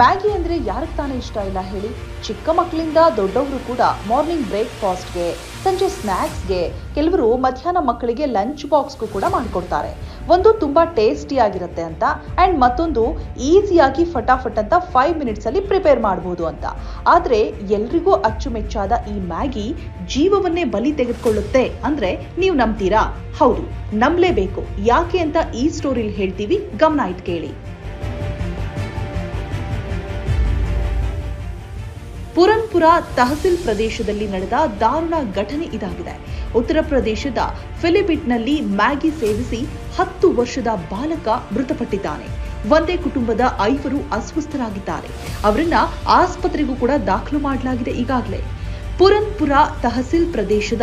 Maggi ಅಂದರೆ ಯಾರಿಗೆ ತಾನೇ ಇಷ್ಟ ಇಲ್ಲ ಹೇಳಿ? ಚಿಕ್ಕ ಮಕ್ಕಳಿಂದ ದೊಡ್ಡವರು ಕೂಡ ಮಾರ್ನಿಂಗ್ ಬ್ರೇಕ್ಫಾಸ್ಟ್ಗೆ ಸಂಜೆ ಸ್ನ್ಯಾಕ್ಸ್ಗೆ ಕೆಲವರು ಮಧ್ಯಾಹ್ನ ಮಕ್ಕಳಿಗೆ ಲಂಚ್ ಬಾಕ್ಸ್ಗೂ ಕೂಡ ಮಾಡಿಕೊಡ್ತಾರೆ. ಒಂದು ತುಂಬ ಟೇಸ್ಟಿ ಆಗಿರುತ್ತೆ ಅಂತ ಆ್ಯಂಡ್ ಮತ್ತೊಂದು ಈಸಿಯಾಗಿ ಫಟಾಫಟ್ ಅಂತ ಫೈವ್ ಮಿನಿಟ್ಸಲ್ಲಿ ಪ್ರಿಪೇರ್ ಮಾಡ್ಬೋದು ಅಂತ. ಆದರೆ ಎಲ್ರಿಗೂ ಅಚ್ಚುಮೆಚ್ಚಾದ ಈ ಮ್ಯಾಗಿ ಜೀವವನ್ನೇ ಬಲಿ ತೆಗೆದುಕೊಳ್ಳುತ್ತೆ ಅಂದರೆ ನೀವು ನಂಬ್ತೀರಾ? ಹೌದು, ನಂಬಲೇಬೇಕು. ಯಾಕೆ ಅಂತ ಈ ಸ್ಟೋರಿಲಿ ಹೇಳ್ತೀವಿ, ಗಮನ ಇಟ್ಟು ಕೇಳಿ ಪುರನ್ಪುರ ತಹಸಿಲ್ ಪ್ರದೇಶದಲ್ಲಿ ನಡೆದ ದಾರುಣ ಘಟನೆ ಇದಾಗಿದೆ. ಉತ್ತರ ಪ್ರದೇಶದ ಫಿಲಿಪಿಟ್ನಲ್ಲಿ ಮ್ಯಾಗಿ ಸೇವಿಸಿ ಹತ್ತು ವರ್ಷದ ಬಾಲಕ ಮೃತಪಟ್ಟಿದ್ದಾನೆ. ಒಂದೇ ಕುಟುಂಬದ ಐವರು ಅಸ್ವಸ್ಥರಾಗಿದ್ದಾರೆ. ಅವರನ್ನ ಆಸ್ಪತ್ರೆಗೂ ಕೂಡ ದಾಖಲು ಮಾಡಲಾಗಿದೆ ಈಗಾಗಲೇ. ಪುರನ್ಪುರ ತಹಸಿಲ್ ಪ್ರದೇಶದ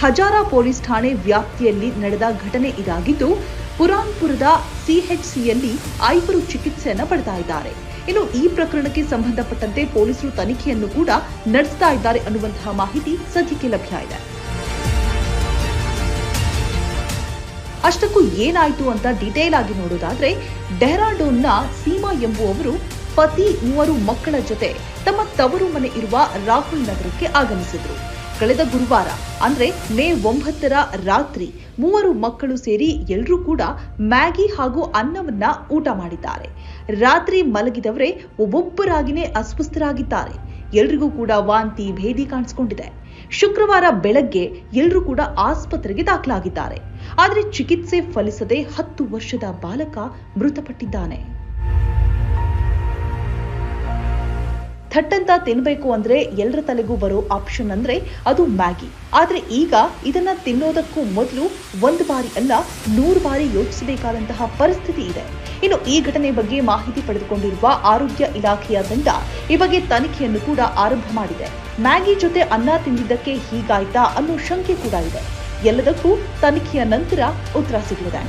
ಹಜಾರಾ ಪೊಲೀಸ್ ಠಾಣೆ ವ್ಯಾಪ್ತಿಯಲ್ಲಿ ನಡೆದ ಘಟನೆ ಇದಾಗಿದ್ದು ಪುರಾನ್ಪುರದ ಸಿಎಚ್ಸಿಯಲ್ಲಿ ಐವರು ಚಿಕಿತ್ಸೆಯನ್ನು ಪಡ್ತಾ ಇದ್ದಾರೆ. ಇನ್ನು ಈ ಪ್ರಕರಣಕ್ಕೆ ಸಂಬಂಧಪಟ್ಟಂತೆ ಪೊಲೀಸರು ತನಿಖೆಯನ್ನು ಕೂಡ ನಡೆಸ್ತಾ ಇದ್ದಾರೆ ಅನ್ನುವಂತಹ ಮಾಹಿತಿ ಸದ್ಯಕ್ಕೆ ಲಭ್ಯ ಇದೆ. ಅಷ್ಟಕ್ಕೂ ಏನಾಯಿತು ಅಂತ ಡಿಟೇಲ್ ಆಗಿ ನೋಡೋದಾದ್ರೆ, ಡೆಹ್ರಾಡೂನ್ನ ಸೀಮಾ ಎಂಬುವವರು ಪತಿ ಮೂವರು ಮಕ್ಕಳ ಜೊತೆ ತಮ್ಮ ತವರು ಮನೆ ಇರುವ ರಾಹುಲ್ ನಗರಕ್ಕೆ ಆಗಮಿಸಿದ್ರು. ಕಳೆದ ಗುರುವಾರ, ಅಂದ್ರೆ ಮೇ ಒಂಬತ್ತರ ರಾತ್ರಿ, ಮೂವರು ಮಕ್ಕಳು ಸೇರಿ ಎಲ್ಲರೂ ಕೂಡ ಮ್ಯಾಗಿ ಹಾಗೂ ಅನ್ನವನ್ನ ಊಟ ಮಾಡಿದ್ದಾರೆ. ರಾತ್ರಿ ಮಲಗಿದವರೇ ಒಬ್ಬೊಬ್ಬರಾಗಿನೇ ಅಸ್ವಸ್ಥರಾಗಿದ್ದಾರೆ. ಎಲ್ರಿಗೂ ಕೂಡ ವಾಂತಿ, ಭೇದಿ ಕಾಣಿಸ್ಕೊಂಡಿದೆ. ಶುಕ್ರವಾರ ಬೆಳಗ್ಗೆ ಎಲ್ಲರೂ ಕೂಡ ಆಸ್ಪತ್ರೆಗೆ ದಾಖಲಾಗಿದ್ದಾರೆ. ಆದರೆ ಚಿಕಿತ್ಸೆ ಫಲಿಸದೆ ಹತ್ತು ವರ್ಷದ ಬಾಲಕ ಮೃತಪಟ್ಟಿದ್ದಾನೆ. ಥಟ್ಟಂತ ತಿನ್ಬೇಕು ಅಂದ್ರೆ ಎಲ್ಲರ ತಲೆಗೂ ಬರೋ ಆಪ್ಷನ್ ಅಂದ್ರೆ ಅದು ಮ್ಯಾಗಿ. ಆದ್ರೆ ಈಗ ಇದನ್ನ ತಿನ್ನೋದಕ್ಕೂ ಮೊದಲು ಒಂದು ಬಾರಿ ಅಲ್ಲ, ನೂರು ಬಾರಿ ಯೋಚಿಸಬೇಕಾದಂತಹ ಪರಿಸ್ಥಿತಿ ಇದೆ. ಇನ್ನು ಈ ಘಟನೆ ಬಗ್ಗೆ ಮಾಹಿತಿ ಪಡೆದುಕೊಂಡಿರುವ ಆರೋಗ್ಯ ಇಲಾಖೆಯ ತಂಡ ಈ ಬಗ್ಗೆ ತನಿಖೆಯನ್ನು ಕೂಡ ಆರಂಭ ಮಾಡಿದೆ. ಮ್ಯಾಗಿ ಜೊತೆ ಅನ್ನ ತಿಂದಿದ್ದಕ್ಕೆ ಹೀಗಾಯ್ತಾ ಅನ್ನೋ ಶಂಕೆ ಕೂಡ ಇದೆ. ಎಲ್ಲದಕ್ಕೂ ತನಿಖೆಯ ನಂತರ ಉತ್ತರ ಸಿಗಲಿದೆ.